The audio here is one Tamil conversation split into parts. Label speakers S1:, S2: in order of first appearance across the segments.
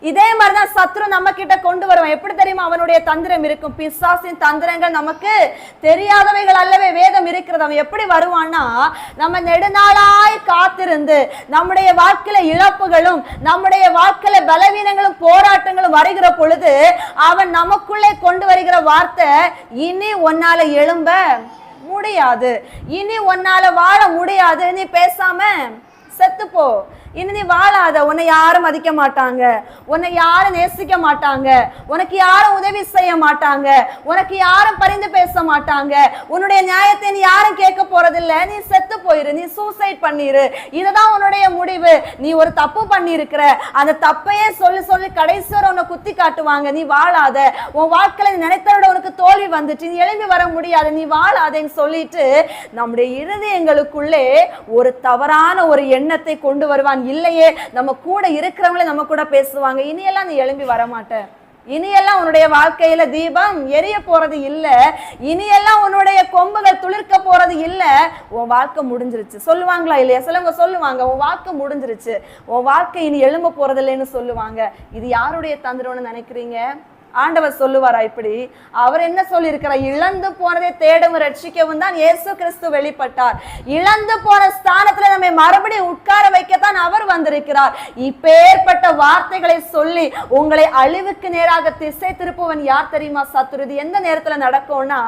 S1: இதே மாதிரிதான் சத்ரு நம்ம கிட்ட கொண்டு வருவான். எப்படி தெரியுமா? அவனுடைய தந்திரம் இருக்கும். பிசாசின் தந்திரங்கள் நமக்கு தெரியாதவைகள் அல்லவே வேதம் இருக்கிறது. அவன் எப்படி வருவான்னா நம்ம நெடுநாளாய் காத்திருந்து நம்முடைய வாழ்க்கையில இழப்புகளும் நம்முடைய வாழ்க்கையில பலவீனங்களும் போராட்டங்களும் வருகிற பொழுது அவன் நமக்குள்ளே கொண்டு வருகிற வார்த்தை இனி ஒன்னால எழும்ப முடியாது. இனி ஒன்னால வாழ முடியாது. நீ பேசாம செத்துப்போ. இனி நீ வாழாத. உன்னை யாரும் மதிக்க மாட்டாங்க. உன்னை யாரும் நேசிக்க மாட்டாங்க. உனக்கு யாரும் உதவி செய்ய மாட்டாங்க. உனக்கு யாரும் பரிந்து பேச மாட்டாங்க. உன்னுடைய நியாயத்தை நீ யாரும் கேட்க போறதில்ல. நீ செத்து போயிரு. நீ சூசைட் பண்ணிரு. இதுதான் உன்னுடைய முடிவு. நீ ஒரு தப்பு பண்ணியிருக்கிற. அந்த தப்பையே சொல்லி சொல்லி கடைசி வரை உன்னை குத்தி காட்டுவாங்க. நீ வாழாத. உன் வாழ்க்கையில நீ நினைத்ததோட உனக்கு தோல்வி வந்துட்டு நீ எழும்பி வர முடியாது. நீ வாழாதேன்னு சொல்லிட்டு நம்முடைய இருதயங்களுக்குள்ளே ஒரு தவறான ஒரு எண்ணத்தை கொண்டு வருவான். இல்லையே நம்ம கூட இருக்கிறவங்களே நம்ம கூட பேசுவாங்க. இனியெல்லாம் நீ எழும்பி வரமாட்ட. இனியெல்லாம் உன்னுடைய வாழ்க்கையில தீபம் எரிய போறது இல்ல. இனியெல்லாம் உன்னுடைய கொம்புகள் துளிர்க்க போறது இல்ல. உன் வாழ்க்கை முடிஞ்சிருச்சு. சொல்லுவாங்களா இல்லையா? சிலவங்க சொல்லுவாங்க உன் வாழ்க்கை முடிஞ்சிருச்சு. உன் வாழ்க்கை இனி எழும்ப போறது இல்லைன்னு சொல்லுவாங்க. இது யாருடைய தந்திரம்னு நினைக்கிறீங்க? ஆண்டவர் சொல்லுவாரா இப்படி? அவர் என்ன சொல்லியிருக்கிறார்? இழந்து போனதை தேடவும் ரட்சிக்கவும் தான் இயேசு கிறிஸ்து வெளிப்பட்டார். இழந்து போன ஸ்தானத்துல நம்மை மறுபடியும் உட்கார வைக்கத்தான் அவர் வந்திருக்கிறார். இப்பேற்பட்ட வார்த்தைகளை சொல்லி உங்களை அழிவுக்கு நேராக திசை திருப்புவன் யார் தெரியுமா சத்துருது? எந்த நேரத்துல நடக்கும்னா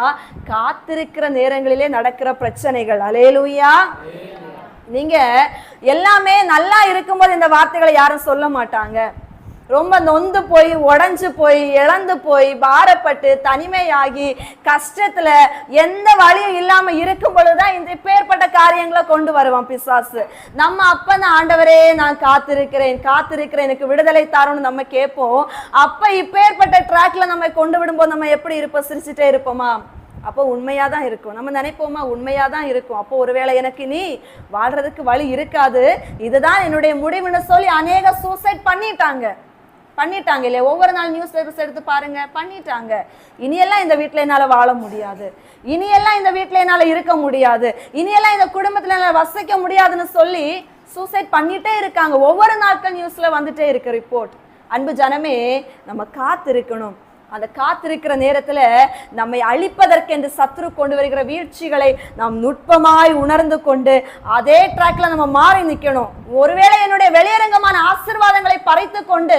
S1: காத்திருக்கிற நேரங்களிலே நடக்கிற பிரச்சனைகள். அலேலுயா நீங்க எல்லாமே நல்லா இருக்கும்போது இந்த வார்த்தைகளை யாரும் சொல்ல மாட்டாங்க. ரொம்ப நொந்து போய் உடஞ்சு போய் இழந்து போய் பாரப்பட்டு தனிமையாகி கஷ்டத்துல எந்த வழியும் இல்லாம இருக்கும் பொழுதுதான் இந்த பேர்பட்ட காரியங்களை கொண்டு வருவான் பிசாசு. நம்ம அப்ப ஆண்டவரே நான் காத்திருக்கிறேன் காத்திருக்கிறேன் எனக்கு விடுதலை தாரோன்னு நம்ம கேட்போம். அப்ப இப்பேற்பட்ட ட்ராக்ல நம்ம கொண்டு விடும்போது நம்ம எப்படி இருப்போம்? சிரிச்சுட்டே இருப்போமா? அப்போ உண்மையா தான் இருக்கும். நம்ம நினைப்போமா? உண்மையா தான் இருக்கும். அப்போ ஒருவேளை எனக்கு நீ வாழ்றதுக்கு வழி இருக்காது. இதுதான் என்னுடைய முடிவுன்னு சொல்லி அநேக சூசைட் பண்ணிட்டாங்க. பண்ணிட்டாங்க இல்லையா? ஒவ்வொரு நாள் நியூஸ் பேப்பர்ஸ் எடுத்து பாருங்க. பண்ணிட்டாங்க. இனியெல்லாம் இந்த வீட்டில் என்னால் வாழ முடியாது. இனியெல்லாம் இந்த வீட்டில் என்னால் இருக்க முடியாது. இனியெல்லாம் இந்த குடும்பத்தில் என்னால் வசிக்க முடியாதுன்னு சொல்லி சூசைட் பண்ணிட்டே இருக்காங்க. ஒவ்வொரு நாட்கள் நியூஸில் வந்துட்டே இருக்கு ரிப்போர்ட் அன்பு ஜனமே நம்ம காத்திருக்கணும். அந்த காத்திருக்கிற நேரத்தில் நம்மை அழிப்பதற்கு என்று சத்துரு கொண்டு வருகிற வீழ்ச்சிகளை நாம் நுட்பமாய் உணர்ந்து கொண்டு அதே ட்ராக்ல நம்ம மாறி நிற்கணும் ஒருவேளை என்னுடைய வெளியரங்கமான ஆசீர்வாதங்களை பறித்து கொண்டு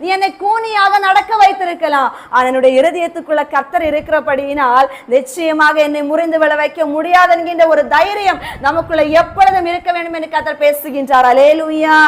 S1: நீ என்னை கூனியாக நடக்க வைத்திருக்கலாம். ஆனால் என்னுடைய இருதயத்துக்குள்ள கர்த்தர் இருக்கிறபடியினால் நிச்சயமாக என்னை முறிந்து விழ வைக்க முடியாது என்கின்ற ஒரு தைரியம் நமக்குள்ள எப்பொழுதும் இருக்க வேண்டும் என்று கர்த்தர் பேசுகின்றார். அலேலுயா